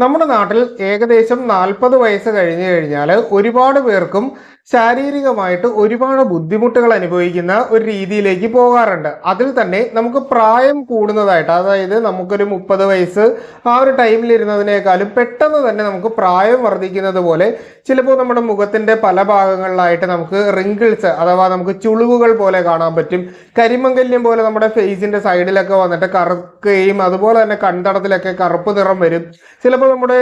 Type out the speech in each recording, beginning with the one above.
നമ്മുടെ നാട്ടിൽ ഏകദേശം നാൽപ്പത് വയസ്സ് കഴിഞ്ഞു കഴിഞ്ഞാൽ ഒരുപാട് പേർക്കും ശാരീരികമായിട്ട് ഒരുപാട് ബുദ്ധിമുട്ടുകൾ അനുഭവിക്കുന്ന ഒരു രീതിയിലേക്ക് പോകാറുണ്ട്. അതിൽ തന്നെ നമുക്ക് പ്രായം കൂടുന്നതായിട്ട് അതായത് നമുക്കൊരു മുപ്പത് വയസ്സ് ആ ഒരു ടൈമിൽ ഇരുന്നതിനേക്കാളും പെട്ടെന്ന് തന്നെ നമുക്ക് പ്രായം വർദ്ധിക്കുന്നത് പോലെ ചിലപ്പോൾ നമ്മുടെ മുഖത്തിന്റെ പല ഭാഗങ്ങളിലായിട്ട് നമുക്ക് റിങ്കിൾസ് അഥവാ നമുക്ക് ചുളിവുകൾ പോലെ കാണാൻ പറ്റും. കരിമങ്കല്യം പോലെ നമ്മുടെ ഫേസിന്റെ സൈഡിലൊക്കെ വന്നിട്ട് കറുക്കുകയും അതുപോലെ തന്നെ കൺതടത്തിലൊക്കെ കറുപ്പ് നിറം വരും. ചിലപ്പോൾ നമ്മുടെ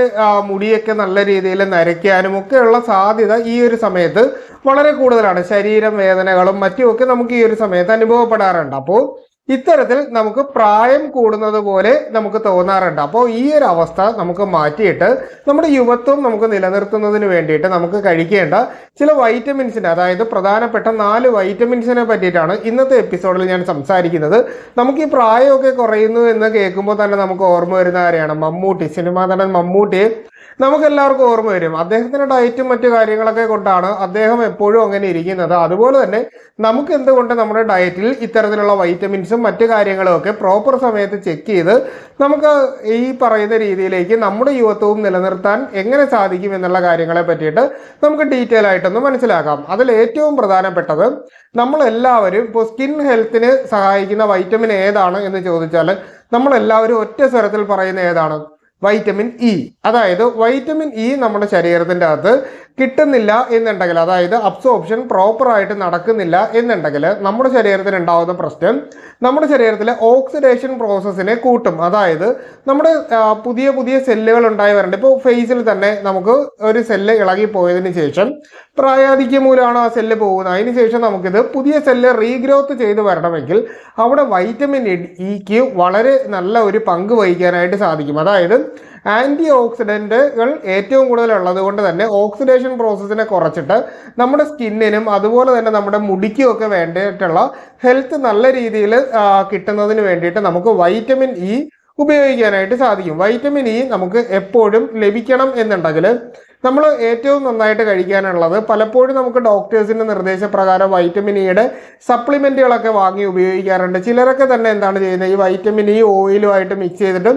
മുടിയൊക്കെ നല്ല രീതിയിൽ നരയ്ക്കാനും ഒക്കെയുള്ള സാധ്യത ഈ ഒരു സമയത്ത് വളരെ കൂടുതലാണ്. ശരീരം വേദനകളും മറ്റുമൊക്കെ നമുക്ക് ഈ ഒരു സമയത്ത് അനുഭവപ്പെടാറുണ്ട്. അപ്പോൾ ഇത്തരത്തിൽ നമുക്ക് പ്രായം കൂടുന്നത് പോലെ നമുക്ക് തോന്നാറുണ്ട്. അപ്പോൾ ഈ ഒരു അവസ്ഥ നമുക്ക് മാറ്റിയിട്ട് നമ്മുടെ യുവത്വം നമുക്ക് നിലനിർത്തുന്നതിന് വേണ്ടിയിട്ട് നമുക്ക് കഴിക്കേണ്ട ചില വൈറ്റമിൻസിന് അതായത് പ്രധാനപ്പെട്ട നാല് വൈറ്റമിൻസിനെ പറ്റിയിട്ടാണ് ഇന്നത്തെ എപ്പിസോഡിൽ ഞാൻ സംസാരിക്കുന്നത്. നമുക്ക് ഈ പ്രായമൊക്കെ കുറയുന്നു എന്ന് കേൾക്കുമ്പോൾ തന്നെ നമുക്ക് ഓർമ്മ വരുന്ന ആരെയാണ് മമ്മൂട്ടി സിനിമാ നടൻ മമ്മൂട്ടിയെ നമുക്ക് എല്ലാവർക്കും ഓർമ്മ വരും. അദ്ദേഹത്തിന്റെ ഡയറ്റും മറ്റു കാര്യങ്ങളൊക്കെ കൊണ്ടാണ് അദ്ദേഹം എപ്പോഴും അങ്ങനെ ഇരിക്കുന്നത്. അതുപോലെ തന്നെ നമുക്ക് എന്തുകൊണ്ട് നമ്മുടെ ഡയറ്റിൽ ഇത്തരത്തിലുള്ള വൈറ്റമിൻസും മറ്റു കാര്യങ്ങളും ഒക്കെ പ്രോപ്പർ സമയത്ത് ചെക്ക് ചെയ്ത് നമുക്ക് ഈ പറയുന്ന രീതിയിലേക്ക് നമ്മുടെ യുവത്വവും നിലനിർത്താൻ എങ്ങനെ സാധിക്കും എന്നുള്ള കാര്യങ്ങളെ പറ്റിയിട്ട് നമുക്ക് ഡീറ്റെയിൽ ആയിട്ടൊന്ന് മനസ്സിലാക്കാം. അതിൽ ഏറ്റവും പ്രധാനപ്പെട്ടത് നമ്മൾ എല്ലാവരും ഇപ്പോൾ സ്കിൻ ഹെൽത്തിന് സഹായിക്കുന്ന വൈറ്റമിൻ ഏതാണ് എന്ന് ചോദിച്ചാൽ നമ്മൾ എല്ലാവരും ഒറ്റ സ്വരത്തിൽ പറയുന്ന ഏതാണ്? വൈറ്റമിൻ ഇ അതായത് വൈറ്റമിൻ ഇ നമ്മുടെ ശരീരത്തിന്റെ അകത്ത് കിട്ടുന്നില്ല എന്നുണ്ടെങ്കിൽ അതായത് അബ്സോർപ്ഷൻ പ്രോപ്പറായിട്ട് നടക്കുന്നില്ല എന്നുണ്ടെങ്കിൽ നമ്മുടെ ശരീരത്തിന് ഉണ്ടാകുന്ന പ്രശ്നം നമ്മുടെ ശരീരത്തിലെ ഓക്സിഡേഷൻ പ്രോസസ്സിനെ കൂട്ടും. അതായത് നമ്മുടെ പുതിയ പുതിയ സെല്ലുകൾ ഉണ്ടായി വരേണ്ട. ഇപ്പോൾ ഫേസിൽ തന്നെ നമുക്ക് ഒരു സെല്ല് ഇളകി പോയതിന് ശേഷം പ്രായാധിക്യം മൂലമാണ് ആ സെല്ല് പോകുന്നത്. അതിന് ശേഷം നമുക്കിത് പുതിയ സെല്ല് റീഗ്രോത്ത് ചെയ്ത് വരണമെങ്കിൽ അവിടെ വൈറ്റമിൻ ഇക്ക് വളരെ നല്ല ഒരു പങ്ക് വഹിക്കാനായിട്ട് സാധിക്കും. അതായത് ആന്റി ഓക്സിഡന്റുകൾ ഏറ്റവും കൂടുതൽ ഉള്ളത് കൊണ്ട് തന്നെ ഓക്സിഡേഷൻ പ്രോസസ്സിനെ കുറച്ചിട്ട് നമ്മുടെ സ്കിന്നിനും അതുപോലെ തന്നെ നമ്മുടെ മുടിക്കും ഒക്കെ വേണ്ടിയിട്ടുള്ള ഹെൽത്ത് നല്ല രീതിയിൽ കിട്ടുന്നതിന് വേണ്ടിയിട്ട് നമുക്ക് വൈറ്റമിൻ ഇ ഉപയോഗിക്കാനായിട്ട് സാധിക്കും. വൈറ്റമിൻ ഇ നമുക്ക് എപ്പോഴും ലഭിക്കണം എന്നുണ്ടെങ്കിൽ നമ്മൾ ഏറ്റവും നന്നായിട്ട് കഴിക്കാനുള്ളത് പലപ്പോഴും നമുക്ക് ഡോക്ടേഴ്സിന്റെ നിർദ്ദേശപ്രകാരം വൈറ്റമിൻ ഇയുടെ സപ്ലിമെന്റുകളൊക്കെ വാങ്ങി ഉപയോഗിക്കാറുണ്ട്. ചിലരൊക്കെ തന്നെ എന്താണ് ചെയ്യുന്നത്? ഈ വൈറ്റമിൻ ഇ ഓയിലുമായിട്ട് മിക്സ് ചെയ്തിട്ട്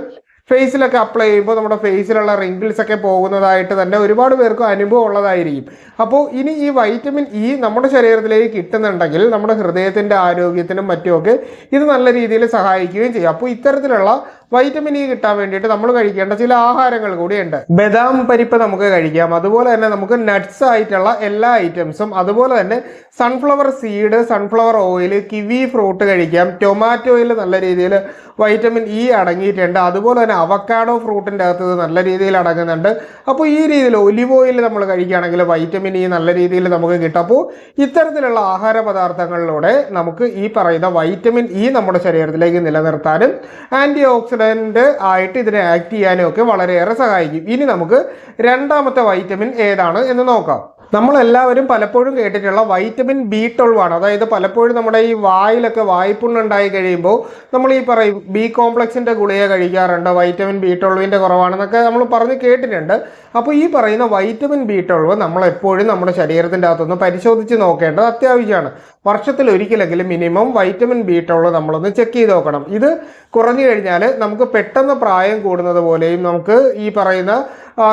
ഫേസിലൊക്കെ അപ്ലൈ ചെയ്യുമ്പോൾ നമ്മുടെ ഫേസിലുള്ള റിങ്കിൾസ് ഒക്കെ പോകുന്നതായിട്ട് തന്നെ ഒരുപാട് പേർക്ക് അനുഭവം ഉള്ളതായിരിക്കും. അപ്പോൾ ഇനി ഈ വൈറ്റമിൻ ഇ നമ്മുടെ ശരീരത്തിലേക്ക് കിട്ടുന്നുണ്ടെങ്കിൽ നമ്മുടെ ഹൃദയത്തിന്റെ ആരോഗ്യത്തിനും മറ്റുമൊക്കെ ഇത് നല്ല രീതിയിൽ സഹായിക്കുകയും ചെയ്യും. അപ്പോൾ ഇത്തരത്തിലുള്ള വൈറ്റമിൻ ഇ കിട്ടാൻ വേണ്ടിയിട്ട് നമ്മൾ കഴിക്കേണ്ട ചില ആഹാരങ്ങൾ കൂടിയുണ്ട്. ബദാം പരിപ്പ് നമുക്ക് കഴിക്കാം. അതുപോലെ തന്നെ നമുക്ക് നട്ട്സ് ആയിട്ടുള്ള എല്ലാ ഐറ്റംസും അതുപോലെ തന്നെ sunflower seed sunflower oil kiwi fruit കഴിക്കാം. ടൊമാറ്റോയിൽ നല്ല രീതിയിൽ വൈറ്റമിൻ ഇ അടങ്ങിയിട്ടുണ്ട്. അതുപോലെ തന്നെ അവക്കാഡോ ഫ്രൂട്ടിന്റെ അകത്ത് നല്ല രീതിയിൽ അടങ്ങുന്നുണ്ട്. അപ്പോൾ ഈ രീതിയിൽ ഒലിവ് ഓയിൽ നമ്മൾ കഴിക്കുകയാണെങ്കിൽ വൈറ്റമിൻ ഇ നല്ല രീതിയിൽ നമുക്ക് കിട്ടും. അപ്പോൾ ഇത്തരത്തിലുള്ള ആഹാര പദാർത്ഥങ്ങളിലൂടെ നമുക്ക് ഈ പറയുന്ന വൈറ്റമിൻ ഇ നമ്മുടെ ശരീരത്തിലേക്ക് നിലനിർത്താനും ആന്റി ഓക്സിഡന്റ് ആയിട്ട് ഇതിനെ ആക്ട് ചെയ്യാനും ഒക്കെ വളരെയേറെ സഹായിക്കും. ഇനി നമുക്ക് രണ്ടാമത്തെ വൈറ്റമിൻ ഏതാണ് എന്ന് നോക്കാം. നമ്മളെല്ലാവരും പലപ്പോഴും കേട്ടിട്ടുള്ള വൈറ്റമിൻ ബി ട്വൽവാണ് അതായത് പലപ്പോഴും നമ്മുടെ ഈ വായിലൊക്കെ വായ്പുണ്ണുണ്ടായി കഴിയുമ്പോൾ നമ്മൾ ഈ പറയും ബി കോംപ്ലക്സിന്റെ ഗുളിക കഴിക്കാറുണ്ട് വൈറ്റമിൻ ബി ട്വൽവിന്റെ കുറവാണെന്നൊക്കെ നമ്മൾ പറഞ്ഞ് കേട്ടിട്ടുണ്ട്. അപ്പോൾ ഈ പറയുന്ന വൈറ്റമിൻ ബി ട്വൽവ് നമ്മളെപ്പോഴും നമ്മുടെ ശരീരത്തിന്റെ അകത്തൊന്ന് പരിശോധിച്ച് നോക്കേണ്ടത് അത്യാവശ്യമാണ്. വർഷത്തിൽ ഒരിക്കലെങ്കിലും മിനിമം വൈറ്റമിൻ ബി ട്വൽവ് നമ്മളൊന്ന് ചെക്ക് ചെയ്ത് നോക്കണം. ഇത് കുറഞ്ഞു കഴിഞ്ഞാൽ നമുക്ക് പെട്ടെന്ന് പ്രായം കൂടുന്നത് പോലെയും നമുക്ക് ഈ പറയുന്ന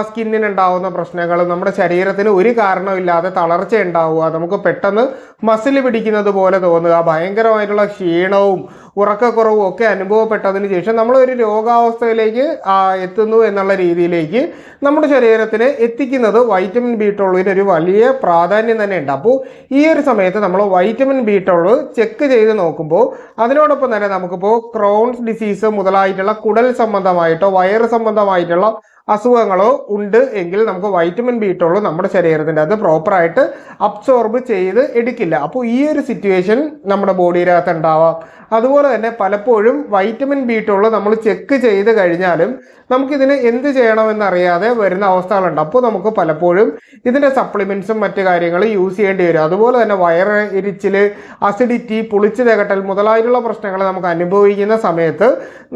സ്കിന്നിനുണ്ടാവുന്ന പ്രശ്നങ്ങളും നമ്മുടെ ശരീരത്തിന് ഒരു കാരണമില്ലാതെ തളർച്ച ഉണ്ടാവുക. നമുക്ക് പെട്ടെന്ന് മസിൽ പിടിക്കുന്നത് പോലെ തോന്നുക. ഭയങ്കരമായിട്ടുള്ള ക്ഷീണവും ഉറക്കക്കുറവും ഒക്കെ അനുഭവപ്പെട്ടതിന് ശേഷം നമ്മൾ ഒരു രോഗാവസ്ഥയിലേക്ക് എത്തുന്നു എന്നുള്ള രീതിയിലേക്ക് നമ്മുടെ ശരീരത്തിന് എത്തിക്കുന്നത് വൈറ്റമിൻ ബി ട്വൽവിന് ഒരു വലിയ പ്രാധാന്യം തന്നെ ഉണ്ട് അപ്പോൾ ഈ ഒരു സമയത്ത് നമ്മൾ വൈറ്റമിൻ ബി ട്വൽവ് ചെക്ക് ചെയ്ത് നോക്കുമ്പോൾ അതിനോടൊപ്പം തന്നെ നമുക്കിപ്പോൾ ക്രോൺസ് ഡിസീസ് മുതലായിട്ടുള്ള കുടൽ സംബന്ധമായിട്ടോ വയറ് സംബന്ധമായിട്ടുള്ള അസുഖങ്ങളോ ഉണ്ട് എങ്കിൽ നമുക്ക് വൈറ്റമിൻ ബി ട്വൽവ് നമ്മുടെ ശരീരത്തിന്റെ അത് പ്രോപ്പറായിട്ട് അബ്സോർബ് ചെയ്ത് എടുക്കില്ല. അപ്പോൾ ഈ ഒരു സിറ്റുവേഷൻ നമ്മുടെ ബോഡിയിലകത്ത് ഉണ്ടാവാം. അതുപോലെ തന്നെ പലപ്പോഴും വൈറ്റമിൻ ബി ട്വൽവ് നമ്മൾ ചെക്ക് ചെയ്ത് കഴിഞ്ഞാലും നമുക്കിതിന് എന്ത് ചെയ്യണമെന്നറിയാതെ വരുന്ന അവസ്ഥകളുണ്ട്. അപ്പോൾ നമുക്ക് പലപ്പോഴും ഇതിന്റെ സപ്ലിമെൻസും മറ്റു കാര്യങ്ങളും യൂസ് ചെയ്യേണ്ടി വരും. അതുപോലെ തന്നെ വയറ് എരിച്ചിൽ അസിഡിറ്റി പുളിച്ചു തകട്ടൽ മുതലായിട്ടുള്ള പ്രശ്നങ്ങൾ നമുക്ക് അനുഭവിക്കുന്ന സമയത്ത്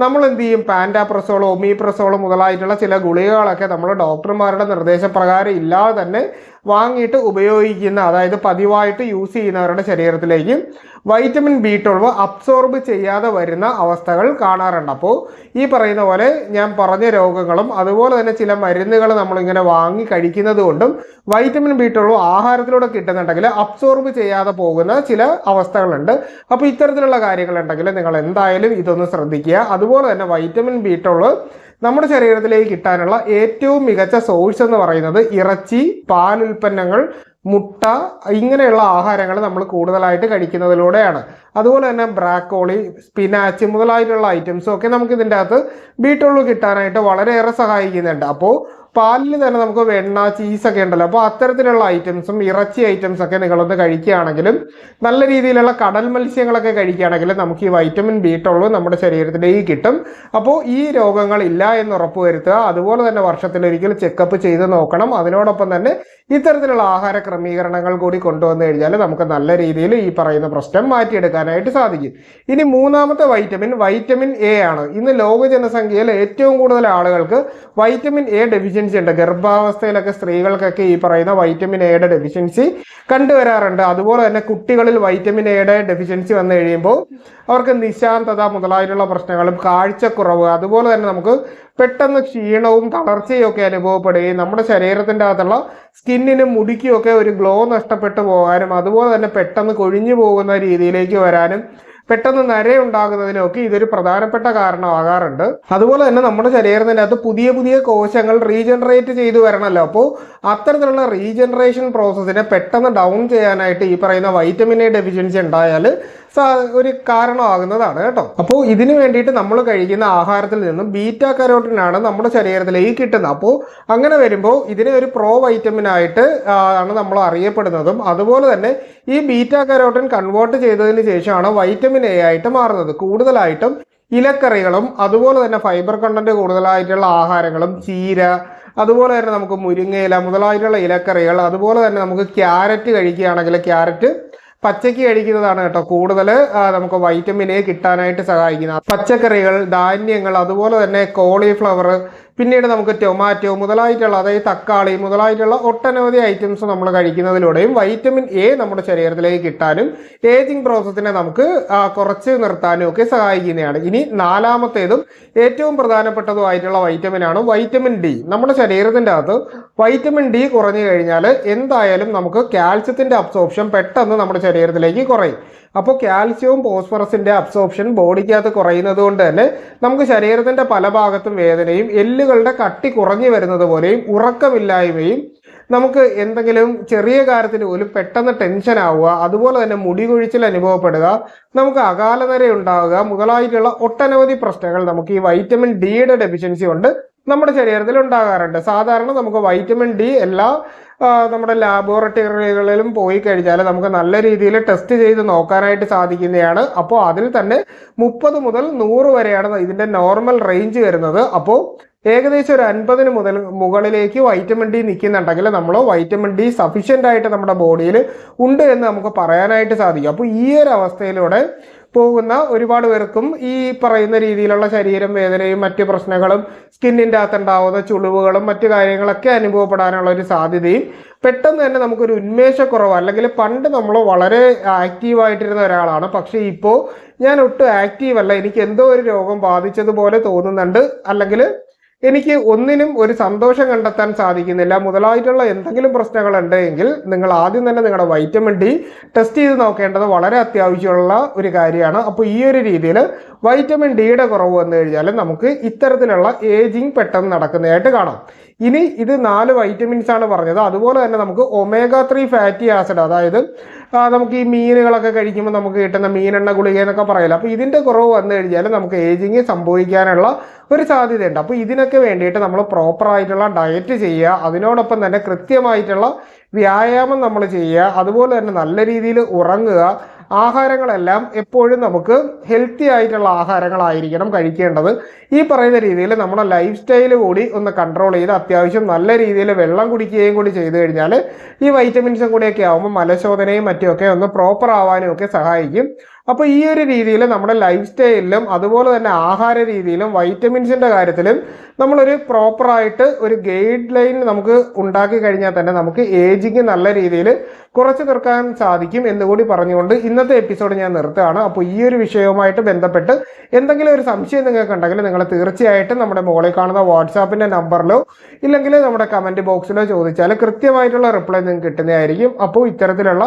നമ്മൾ എന്ത് ചെയ്യും? പാൻഡാപ്രസോളോ ഒമീപ്രസോളോ മുതലായിട്ടുള്ള ചില ഗുളിക ഗുളികകളൊക്കെ നമ്മൾ ഡോക്ടർമാരുടെ നിർദ്ദേശപ്രകാരം ഇല്ലാതെ തന്നെ വാങ്ങിയിട്ട് ഉപയോഗിക്കുന്ന അതായത് പതിവായിട്ട് യൂസ് ചെയ്യുന്നവരുടെ ശരീരത്തിലേക്ക് വൈറ്റമിൻ ബി ട്വൽവ് അബ്സോർബ് ചെയ്യാതെ വരുന്ന അവസ്ഥകൾ കാണാറുണ്ട്. അപ്പോൾ ഈ പറയുന്ന പോലെ ഞാൻ പറഞ്ഞ രോഗങ്ങളും അതുപോലെ തന്നെ ചില മരുന്നുകൾ നമ്മളിങ്ങനെ വാങ്ങി കഴിക്കുന്നത് കൊണ്ടും വൈറ്റമിൻ ബി ട്വൽവ് ആഹാരത്തിലൂടെ കിട്ടുന്നുണ്ടെങ്കിൽ അബ്സോർബ് ചെയ്യാതെ പോകുന്ന ചില അവസ്ഥകളുണ്ട്. അപ്പോൾ ഇത്തരത്തിലുള്ള കാര്യങ്ങളുണ്ടെങ്കിൽ നിങ്ങൾ എന്തായാലും ഇതൊന്ന് ശ്രദ്ധിക്കുക. അതുപോലെ തന്നെ വൈറ്റമിൻ ബി ട്വൽവ് നമ്മുടെ ശരീരത്തിലേക്ക് കിട്ടാനുള്ള ഏറ്റവും മികച്ച സോഴ്സ് എന്ന് പറയുന്നത് ഇറച്ചി പാൽ ഉൽപ്പന്നങ്ങൾ മുട്ട ഇങ്ങനെയുള്ള ആഹാരങ്ങൾ നമ്മൾ കൂടുതലായിട്ട് കഴിക്കുന്നതിലൂടെയാണ്. അതുപോലെ തന്നെ ബ്രാക്കോളി സ്പിനാച്ച് മുതലായിട്ടുള്ള ഐറ്റംസും ഒക്കെ നമുക്ക് ഇതിന്റെ അകത്ത് ബീറ്റുള്ളൂ കിട്ടാനായിട്ട് വളരെയേറെ സഹായിക്കുന്നുണ്ട്. അപ്പോൾ പാലിൽ തന്നെ നമുക്ക് വെണ്ണ ചീസൊക്കെ ഉണ്ടല്ലോ. അപ്പോൾ അത്തരത്തിലുള്ള ഐറ്റംസും ഇറച്ചി ഐറ്റംസ് ഒക്കെ നിങ്ങളൊന്ന് കഴിക്കുകയാണെങ്കിലും നല്ല രീതിയിലുള്ള കടൽ മത്സ്യങ്ങളൊക്കെ കഴിക്കുകയാണെങ്കിലും നമുക്ക് ഈ വൈറ്റമിൻ ബി ട്വൽവ് നമ്മുടെ ശരീരത്തിലേക്ക് കിട്ടും. അപ്പോൾ ഈ രോഗങ്ങൾ ഇല്ല എന്ന് ഉറപ്പുവരുത്തുക. അതുപോലെ തന്നെ വർഷത്തിലൊരിക്കൽ ചെക്കപ്പ് ചെയ്ത് നോക്കണം. അതിനോടൊപ്പം തന്നെ ഇത്തരത്തിലുള്ള ആഹാര ക്രമീകരണങ്ങൾ കൂടി കൊണ്ടുവന്നു കഴിഞ്ഞാൽ നമുക്ക് നല്ല രീതിയിൽ ഈ പറയുന്ന പ്രശ്നം മാറ്റിയെടുക്കാനായിട്ട് സാധിക്കും. ഇനി മൂന്നാമത്തെ വൈറ്റമിൻ വൈറ്റമിൻ എ ആണ്. ഇന്ന് ലോക ജനസംഖ്യയിൽ ഏറ്റവും കൂടുതൽ ആളുകൾക്ക് വൈറ്റമിൻ എ ഡെഫിഷ്യൻസി ഉണ്ട്. ഗർഭാവസ്ഥയിലൊക്കെ സ്ത്രീകൾക്കൊക്കെ ഈ പറയുന്ന വൈറ്റമിൻ എയുടെ ഡെഫിഷ്യൻസി കണ്ടുവരാറുണ്ട്. അതുപോലെ തന്നെ കുട്ടികളിൽ വൈറ്റമിൻ എയുടെ ഡെഫിഷ്യൻസി വന്നു കഴിയുമ്പോൾ അവർക്ക് നിശാന്തത മുതലായിട്ടുള്ള പ്രശ്നങ്ങളും കാഴ്ചക്കുറവ് അതുപോലെ തന്നെ നമുക്ക് പെട്ടെന്ന് ക്ഷീണവും തളർച്ചയും ഒക്കെ അനുഭവപ്പെടുകയും നമ്മുടെ ശരീരത്തിന്റെ അകത്തുള്ള സ്കിന്നിനും മുടിക്കും ഒരു ഗ്ലോ നഷ്ടപ്പെട്ടു പോകാനും അതുപോലെ തന്നെ പെട്ടെന്ന് കൊഴിഞ്ഞു പോകുന്ന രീതിയിലേക്ക് വരാനും പെട്ടെന്ന് നരയുണ്ടാകുന്നതിനൊക്കെ ഇതൊരു പ്രധാനപ്പെട്ട കാരണമാകാറുണ്ട്. അതുപോലെ തന്നെ നമ്മുടെ ശരീരത്തിന്റെ അകത്ത് പുതിയ പുതിയ കോശങ്ങൾ റീജനറേറ്റ് ചെയ്തു വരണമല്ലോ. അപ്പോൾ അത്തരത്തിലുള്ള റീജനറേഷൻ പ്രോസസ്സിനെ പെട്ടെന്ന് ഡൗൺ ചെയ്യാനായിട്ട് ഈ പറയുന്ന വൈറ്റമിൻ എ ഡെഫിഷ്യൻസി ഉണ്ടായാൽ ഒരു കാരണമാകുന്നതാണ് കേട്ടോ. അപ്പോൾ ഇതിന് വേണ്ടിയിട്ട് നമ്മൾ കഴിക്കുന്ന ആഹാരത്തിൽ നിന്നും ബീറ്റ കരോട്ടിനാണ് നമ്മുടെ ശരീരത്തിലേക്ക് കിട്ടുന്നത്. അപ്പോൾ അങ്ങനെ വരുമ്പോൾ ഇതിനെ ഒരു പ്രോ വൈറ്റമിൻ ആയിട്ട് ആണ് നമ്മൾ അറിയപ്പെടുന്നതും. അതുപോലെ തന്നെ ഈ ബീറ്റ കരോട്ടിൻ കൺവേർട്ട് ചെയ്തതിന് ശേഷമാണ് വൈറ്റമിൻ എ ആയിട്ട് മാറുന്നത്. കൂടുതലായിട്ടും ഇലക്കറികളും അതുപോലെ തന്നെ ഫൈബർ കണ്ടന്റ് കൂടുതലായിട്ടുള്ള ആഹാരങ്ങളും ചീര അതുപോലെ തന്നെ നമുക്ക് മുരിങ്ങയില മുതലായിട്ടുള്ള ഇലക്കറികൾ അതുപോലെ തന്നെ നമുക്ക് ക്യാരറ്റ് കഴിക്കുകയാണെങ്കിൽ ക്യാരറ്റ് പച്ചയ്ക്ക് കഴിക്കുന്നതാണ് കേട്ടോ കൂടുതൽ നമുക്ക് വൈറ്റമിൻ എ കിട്ടാനായിട്ട് സഹായിക്കുന്നത്. പച്ചക്കറികൾ ധാന്യങ്ങൾ അതുപോലെ തന്നെ കോളിഫ്ലവർ പിന്നീട് നമുക്ക് ടൊമാറ്റോ മുതലായിട്ടുള്ള അതായത് തക്കാളി മുതലായിട്ടുള്ള ഒട്ടനവധി ഐറ്റംസ് നമ്മൾ കഴിക്കുന്നതിലൂടെയും വൈറ്റമിൻ എ നമ്മുടെ ശരീരത്തിലേക്ക് കിട്ടാനും ഏജിങ് പ്രോസസ്സിനെ നമുക്ക് കുറച്ച് നിർത്താനും ഒക്കെ സഹായിക്കുന്നതാണ്. ഇനി നാലാമത്തേതും ഏറ്റവും പ്രധാനപ്പെട്ടതുമായിട്ടുള്ള വൈറ്റമിനാണ് വൈറ്റമിൻ ഡി നമ്മുടെ ശരീരത്തിന്റെ അകത്ത് വൈറ്റമിൻ ഡി കുറഞ്ഞു കഴിഞ്ഞാൽ എന്തായാലും നമുക്ക് കാൽസ്യത്തിന്റെ അബ്സോർപ്ഷൻ പെട്ടെന്ന് നമ്മുടെ ശരീരത്തിലേക്ക് കുറയും. അപ്പോൾ കാൽസ്യവും ഫോസ്ഫറസിന്റെ അബ്സോർപ്ഷൻ ബോഡിക്കകത്ത് കുറയുന്നത് കൊണ്ട് തന്നെ നമുക്ക് ശരീരത്തിന്റെ പല ഭാഗത്തും വേദനയും എല്ലുകളുടെ കട്ടി കുറഞ്ഞു വരുന്നത് പോലെയും ഉറക്കമില്ലായ്മയും നമുക്ക് എന്തെങ്കിലും ചെറിയ കാര്യത്തിന് പോലും പെട്ടെന്ന് ടെൻഷൻ ആവുക അതുപോലെ തന്നെ മുടി കൊഴിച്ചിൽ അനുഭവപ്പെടുക നമുക്ക് അകാലനര ഉണ്ടാവുക മുതലായിട്ടുള്ള ഒട്ടനവധി പ്രശ്നങ്ങൾ നമുക്ക് ഈ വൈറ്റമിൻ ഡിയുടെ ഡെഫിഷ്യൻസി കൊണ്ട് നമ്മുടെ ശരീരത്തിൽ ഉണ്ടാകാറുണ്ട്. സാധാരണ നമുക്ക് വൈറ്റമിൻ ഡി എല്ലാ നമ്മുടെ ലാബോറട്ടറികളിലും പോയി കഴിഞ്ഞാൽ നമുക്ക് നല്ല രീതിയിൽ ടെസ്റ്റ് ചെയ്ത് നോക്കാനായിട്ട് സാധിക്കുന്നതാണ്. അപ്പോൾ അതിൽ തന്നെ മുപ്പത് മുതൽ നൂറ് വരെയാണ് ഇതിന്റെ നോർമൽ റേഞ്ച് വരുന്നത്. അപ്പോൾ ഏകദേശം ഒരു അൻപതിന് മുതൽ മുകളിലേക്ക് വൈറ്റമിൻ ഡി നിൽക്കുന്നുണ്ടെങ്കിൽ നമ്മൾ വൈറ്റമിൻ ഡി സഫീഷ്യന്റ് ആയിട്ട് നമ്മുടെ ബോഡിയിൽ ഉണ്ട് എന്ന് നമുക്ക് പറയാനായിട്ട് സാധിക്കും. അപ്പോൾ ഈ ഒരു അവസ്ഥയിലൂടെ പോകുന്ന ഒരുപാട് പേർക്കും ഈ പറയുന്ന രീതിയിലുള്ള ശരീരം വേദനയും മറ്റ് പ്രശ്നങ്ങളും സ്കിന്നിന്റെ അകത്തുണ്ടാവുന്ന ചുളിവുകളും മറ്റു കാര്യങ്ങളൊക്കെ അനുഭവപ്പെടാനുള്ള ഒരു സാധ്യതയും പെട്ടെന്ന് തന്നെ നമുക്കൊരു ഉന്മേഷക്കുറവ് അല്ലെങ്കിൽ പണ്ട് നമ്മൾ വളരെ ആക്റ്റീവായിട്ടിരുന്ന ഒരാളാണ്. പക്ഷേ ഇപ്പോൾ ഞാൻ ഒട്ടും ആക്റ്റീവല്ല എനിക്ക് എന്തോ ഒരു രോഗം ബാധിച്ചതുപോലെ തോന്നുന്നുണ്ട്. അല്ലെങ്കിൽ എനിക്ക് ഒന്നിനും ഒരു സന്തോഷം കണ്ടെത്താൻ സാധിക്കുന്നില്ല. മുതലായിട്ടുള്ള എന്തെങ്കിലും പ്രശ്നങ്ങൾ ഉണ്ടെങ്കിൽ നിങ്ങൾ ആദ്യം തന്നെ നിങ്ങളുടെ വൈറ്റമിൻ ഡി ടെസ്റ്റ് ചെയ്ത് നോക്കേണ്ടത് വളരെ അത്യാവശ്യമുള്ള ഒരു കാര്യമാണ്. അപ്പോൾ ഈ ഒരു രീതിയിൽ വൈറ്റമിൻ ഡിയുടെ കുറവ് വന്നു കഴിഞ്ഞാൽ നമുക്ക് ഇത്തരത്തിലുള്ള ഏജിങ് പെട്ടെന്ന് നടക്കുന്നതായിട്ട് കാണാം. ഇനി ഇത് നാല് വൈറ്റമിൻസ് ആണ് പറഞ്ഞത്. അതുപോലെ തന്നെ നമുക്ക് ഒമേഗ ത്രീ ഫാറ്റി ആസിഡ് അതായത് നമുക്ക് ഈ മീനുകളൊക്കെ കഴിക്കുമ്പോൾ നമുക്ക് കിട്ടുന്ന മീനെണ്ണ ഗുളിക എന്നൊക്കെ പറയില്ല. അപ്പോൾ ഇതിന്റെ കുറവ് വന്നു കഴിഞ്ഞാൽ നമുക്ക് ഏജിങ് സംഭവിക്കാനുള്ള ഒരു സാധ്യതയുണ്ട്. അപ്പോൾ ഇതിനൊക്കെ വേണ്ടിയിട്ട് നമ്മൾ പ്രോപ്പറായിട്ടുള്ള ഡയറ്റ് ചെയ്യുക അതിനോടൊപ്പം തന്നെ കൃത്യമായിട്ടുള്ള വ്യായാമം നമ്മൾ ചെയ്യുക അതുപോലെ തന്നെ നല്ല രീതിയിൽ ഉറങ്ങുക ആഹാരങ്ങളെല്ലാം എപ്പോഴും നമുക്ക് ഹെൽത്തി ആയിട്ടുള്ള ആഹാരങ്ങളായിരിക്കണം കഴിക്കേണ്ടത്. ഈ പറയുന്ന രീതിയിൽ നമ്മുടെ ലൈഫ് സ്റ്റൈൽ കൂടി ഒന്ന് കൺട്രോൾ ചെയ്ത് അത്യാവശ്യം നല്ല രീതിയിൽ വെള്ളം കുടിക്കുകയും കൂടി ചെയ്തു കഴിഞ്ഞാൽ ഈ വൈറ്റമിൻസും കൂടിയൊക്കെ ആകുമ്പോൾ മലശോധനയും മറ്റുമൊക്കെ ഒന്ന് പ്രോപ്പർ ആവാനും ഒക്കെ സഹായിക്കും. അപ്പോൾ ഈ ഒരു രീതിയിൽ നമ്മുടെ ലൈഫ് സ്റ്റൈലിലും അതുപോലെ തന്നെ ആഹാര രീതിയിലും വൈറ്റമിൻസിന്റെ കാര്യത്തിലും നമ്മളൊരു പ്രോപ്പറായിട്ട് ഒരു ഗൈഡ് ലൈൻ നമുക്ക് ഉണ്ടാക്കി കഴിഞ്ഞാൽ തന്നെ നമുക്ക് ഏജിങ് നല്ല രീതിയിൽ കുറച്ച് തീർക്കാൻ സാധിക്കും എന്നുകൂടി പറഞ്ഞുകൊണ്ട് ഇന്നത്തെ എപ്പിസോഡ് ഞാൻ നിർത്തുകയാണ്. അപ്പോൾ ഈ ഒരു വിഷയവുമായിട്ട് ബന്ധപ്പെട്ട് എന്തെങ്കിലും ഒരു സംശയം നിങ്ങൾക്ക് ഉണ്ടെങ്കിൽ നിങ്ങൾ തീർച്ചയായിട്ടും നമ്മുടെ മുകളിൽ കാണുന്ന വാട്സാപ്പിന്റെ നമ്പറിലോ ഇല്ലെങ്കിൽ നമ്മുടെ കമന്റ് ബോക്സിലോ ചോദിച്ചാൽ കൃത്യമായിട്ടുള്ള റിപ്ലൈ നിങ്ങൾക്ക് കിട്ടുന്നതായിരിക്കും. അപ്പോൾ ഇത്തരത്തിലുള്ള